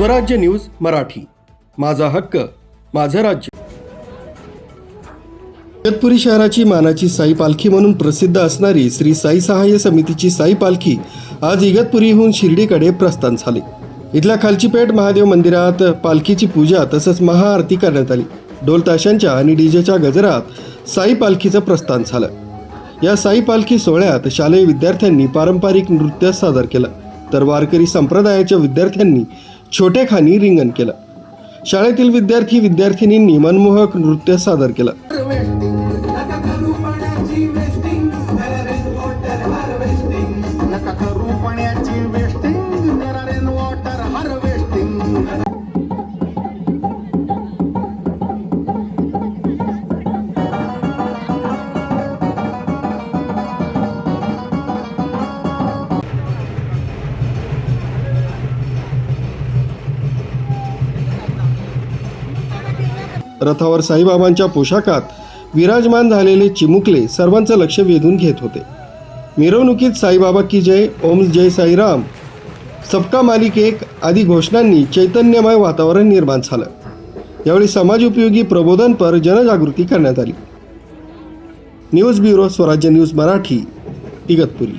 स्वराज्य न्यूज मराठी. माझा हक्क माझं राज्य. जगतपुरी शहराची मानाची साई पालखी म्हणून प्रसिद्ध असणारी श्री साई सहाय्य समितीची साई पालखी आज इगतपुरीहून शिर्डीकडे प्रस्थान झाले. इथल्या खालचीपेठ महादेव मंदिरात पालखीची पूजा तसंच महाआरती करण्यात आली. ढोलताशांच्या आणि डीजेच्या गजरात साई पालखीचं प्रस्थान झालं. या साई पालखी सोहळ्यात शालेय विद्यार्थ्यांनी पारंपरिक नृत्य सादर केलं. तर वारकरी संप्रदायाच्या विद्यार्थ्यांनी छोटेखानी रिंगण केलं. शाळेतील विद्यार्थी विद्यार्थिनींनी मनमोहक नृत्य सादर केलं. रथावर साईबाबांच्या पोशाखात विराजमान झालेले चिमुकले सर्वांचं लक्ष वेधून घेत होते. मिरवणुकीत साईबाबा की जय ओम जय साईराम सबका मालिक एक आदी घोषणांनी चैतन्यमय वातावरण निर्माण झालं. यावेळी समाजोपयोगी प्रबोधनपर जनजागृती करण्यात आली. News bureau Swarajya news Marathi Igatpuri.